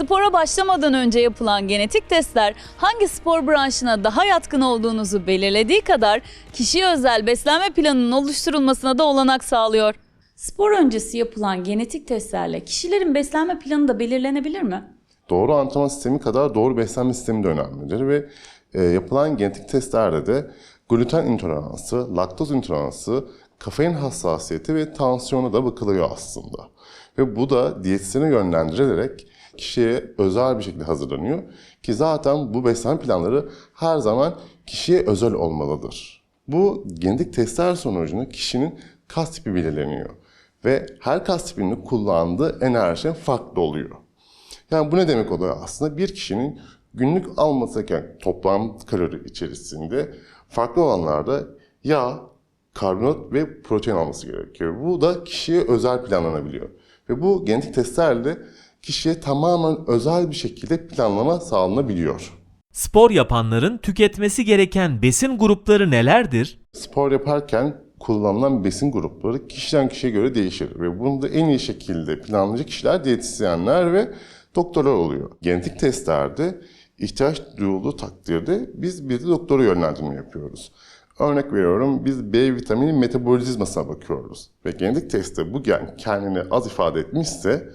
Spora başlamadan önce yapılan genetik testler hangi spor branşına daha yatkın olduğunuzu belirlediği kadar kişiye özel beslenme planının oluşturulmasına da olanak sağlıyor. Spor öncesi yapılan genetik testlerle kişilerin beslenme planı da belirlenebilir mi? Doğru antrenman sistemi kadar doğru beslenme sistemi de önemlidir ve e, yapılan genetik testlerde de gluten intoleransı, laktoz intoleransı, kafein hassasiyeti ve tansiyona da bakılıyor aslında. Ve bu da diyetisyene yönlendirilerek kişiye özel bir şekilde hazırlanıyor. Ki zaten bu beslenme planları her zaman kişiye özel olmalıdır. Bu genetik testler sonucunda kişinin kas tipi belirleniyor. Ve her kas tipinin kullandığı enerji farklı oluyor. Yani bu ne demek oluyor aslında? Bir kişinin günlük alması gereken toplam kalori içerisinde farklı olanlarda yağ, karbonhidrat ve protein alması gerekiyor. Bu da kişiye özel planlanabiliyor. Ve bu genetik testlerle kişiye tamamen özel bir şekilde planlama sağlanabiliyor. Spor yapanların tüketmesi gereken besin grupları nelerdir? Spor yaparken kullanılan besin grupları kişiden kişiye göre değişir ve bunu da en iyi şekilde planlayacak kişiler diyetisyenler ve doktorlar oluyor. Genetik testlerde ihtiyaç duyulduğu takdirde biz bir de doktora yönlendirme yapıyoruz. Örnek veriyorum biz B vitamini metabolizmasına bakıyoruz ve genetik testte bu gen kendini az ifade etmişse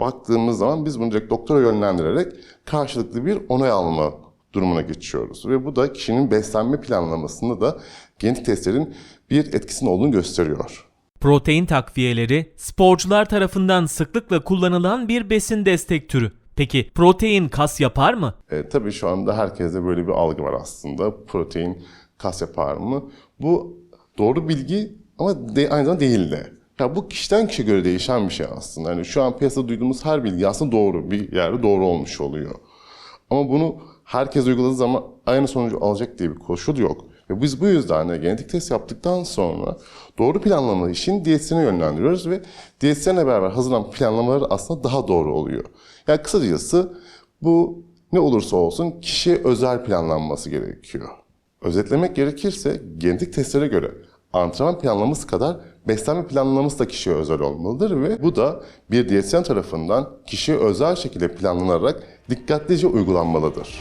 baktığımız zaman biz bunu direkt doktora yönlendirerek karşılıklı bir onay alma durumuna geçiyoruz. Ve bu da kişinin beslenme planlamasında da genetik testlerin bir etkisinin olduğunu gösteriyor. Protein takviyeleri sporcular tarafından sıklıkla kullanılan bir besin destek türü. Peki protein kas yapar mı? E, tabii şu anda herkeste böyle bir algı var aslında. Protein kas yapar mı? Bu doğru bilgi ama de, aynı zamanda değil de. Ya bu kişiden kişiye göre değişen bir şey aslında. Yani şu an piyasada duyduğumuz her bilgi aslında doğru. Bir yerde doğru olmuş oluyor. Ama bunu herkes uyguladığı zaman aynı sonucu alacak diye bir koşul yok. Ve biz bu yüzden de genetik test yaptıktan sonra doğru planlama için diyetisyene yönlendiriyoruz ve diyetisyenle beraber hazırlanan planlamaları aslında daha doğru oluyor. Yani kısacası bu ne olursa olsun kişiye özel planlanması gerekiyor. Özetlemek gerekirse genetik testlere göre antrenman planlaması kadar beslenme planlaması da kişiye özel olmalıdır ve bu da bir diyetisyen tarafından kişiye özel şekilde planlanarak dikkatlice uygulanmalıdır.